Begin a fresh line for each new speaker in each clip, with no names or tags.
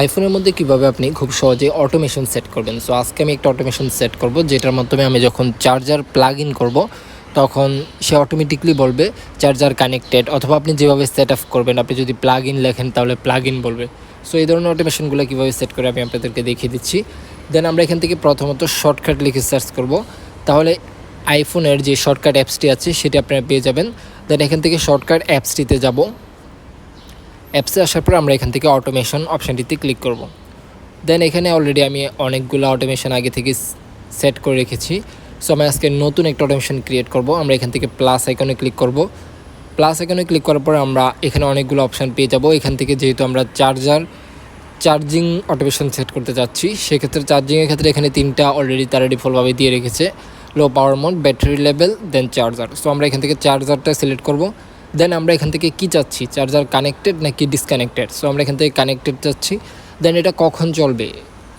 আইফোনের মধ্যে কীভাবে আপনি খুব সহজে অটোমেশন সেট করবেন? সো আজকে আমি একটা অটোমেশন সেট করব, যেটার মাধ্যমে আমি যখন চার্জার প্লাগ ইন করব, তখন সে অটোমেটিকলি বলবে চার্জার কানেক্টেড অথবা আপনি যেভাবে সেট আপ করবেন, আপনি যদি প্লাগ ইন লেখেন, তাহলে প্লাগ ইন বলবে। সো এই ধরনের অটোমেশনগুলো কীভাবে সেট করে আমি আপনাদেরকে দেখিয়ে দিচ্ছি। দেন আমরা এখান থেকে প্রথমত শর্টকাট লিখে সার্চ করব। তাহলে আইফোনের যে শর্টকাট অ্যাপসটি আছে, সেটি আপনারা পেয়ে যাবেন। দেন এখান থেকে শর্টকাট অ্যাপসটিতে যাব। অ্যাপসে আসার পর আমরা এখান থেকে অটোমেশন অপশানটিতে ক্লিক করব। দেন এখানে অলরেডি আমি অনেকগুলো অটোমেশন আগে থেকে সেট করে রেখেছি। সো আমি আজকে নতুন একটা অটোমেশন ক্রিয়েট করব। আমরা এখান থেকে প্লাস আইকনে ক্লিক করব। প্লাস আইকনে ক্লিক করার পর আমরা এখানে অনেকগুলো অপশান পেয়ে যাব। এখান থেকে যেহেতু আমরা চার্জার চার্জিং অটোমেশন সেট করতে যাচ্ছি, সেক্ষেত্রে চার্জিংয়ের ক্ষেত্রে এখানে তিনটা অলরেডি তারা ডিফল্টভাবে দিয়ে রেখেছে। Low power mode battery level then charger so আমরা এখান থেকে চার্জারটা সিলেক্ট করব। দেন আমরা এখান থেকে কি চাচ্ছি চার্জার কানেক্টেড নাকি ডিসকানেক্টেড সো আমরা এখান থেকে কানেক্টেড চাচ্ছি দেন এটা কখন চলবে?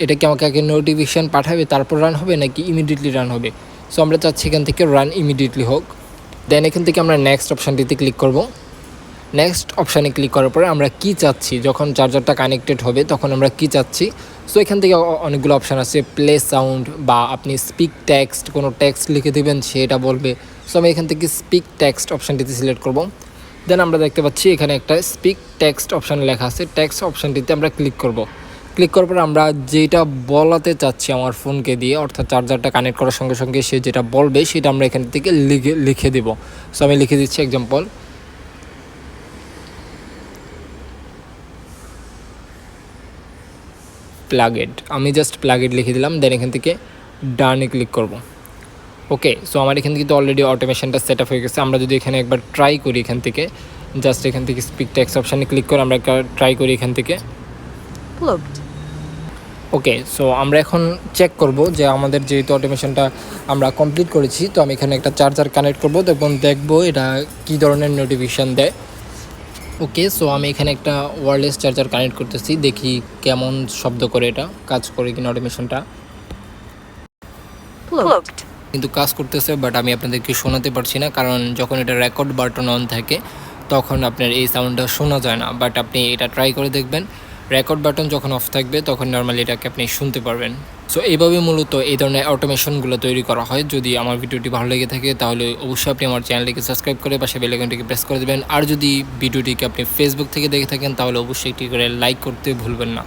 এটা কি আমাকে আগে নোটিফিকেশান পাঠাবে, তারপর রান হবে নাকি ইমিডিয়েটলি রান হবে? সো আমরা চাচ্ছি এখান থেকে রান ইমিডিয়েটলি হোক। দেন এখান থেকে আমরা নেক্সট অপশানটিতে ক্লিক করব। নেক্সট অপশানে ক্লিক করার পরে আমরা কি চাচ্ছি? যখন চার্জারটা কানেক্টেড হবে, তখন আমরা কি চাচ্ছি? সো এখান থেকে অনেকগুলো অপশান আছে। প্লে সাউন্ড বা আপনি স্পিক টেক্সট কোনো টেক্সট লিখে দেবেন, সেটা বলবে। সো আমি এখান থেকে স্পিক টেক্সট অপশানটিতে সিলেক্ট করব। দেন আমরা দেখতে পাচ্ছি এখানে একটা স্পিক টেক্সট অপশান লেখা আছে। টেক্সট অপশানটিতে আমরা ক্লিক করব। ক্লিক করার পর আমরা যেটা বলাতে চাচ্ছি আমার ফোনকে দিয়ে, অর্থাৎ চার্জারটা কানেক্ট করার সঙ্গে সঙ্গে সে যেটা বলবে, সেটা আমরা এখান থেকে লিখে লিখে দেব। সো আমি লিখে দিচ্ছি এক্সাম্পল প্লাগেড আমি জাস্ট প্লাগেড লিখে দিলাম দেন এখান থেকে ডানে ক্লিক করব। ওকে সো আমার এখান থেকে তো অলরেডি অটোমেশনটা সেট আপ হয়ে গেছে। আমরা যদি এখানে একবার ট্রাই করি এখান থেকে জাস্ট এখান থেকে স্পিক ট্যাক্স অপশানে ক্লিক করে আমরা ট্রাই করি এখান থেকে। ওকে সো আমরা এখন চেক করব যে আমাদের যেহেতু অটোমেশনটা আমরা কমপ্লিট করেছি তো আমি এখানে একটা চার্জার কানেক্ট করব। এবং দেখব এটা কী ধরনের নোটিফিকেশান দেয়। ওকে সো আমি এখানে একটা ওয়ারলেস চার্জার কানেক্ট করতেছি। দেখি কেমন শব্দ করে এটা কাজ করে কিনা অটোমেশনটা. কিন্তু কাজ করতেছে বাট আমি আপনাদেরকে শোনাতে পারছি না, কারণ যখন এটা রেকর্ড বাটন অন থাকে, তখন আপনার এই সাউন্ডটা শোনা যায় না। বাট আপনি এটা ট্রাই করে দেখবেন। রেকর্ড বাটন যখন অফ থাকবে, তখন নর্মালি এটাকে আপনি শুনতে পারবেন। সো এইভাবে মূলত এই ধরনের অটোমেশনগুলো তৈরি করা হয়। যদি আমার ভিডিওটি ভালো লেগে থাকে, তাহলে অবশ্যই আপনি আমার চ্যানেলটিকে সাবস্ক্রাইব করে পাশে বেলাইকনটিকে প্রেস করে দেবেন। আর যদি ভিডিওটিকে আপনি ফেসবুক থেকে দেখে থাকেন, তাহলে অবশ্যই একটি করে লাইক করতে ভুলবেন না।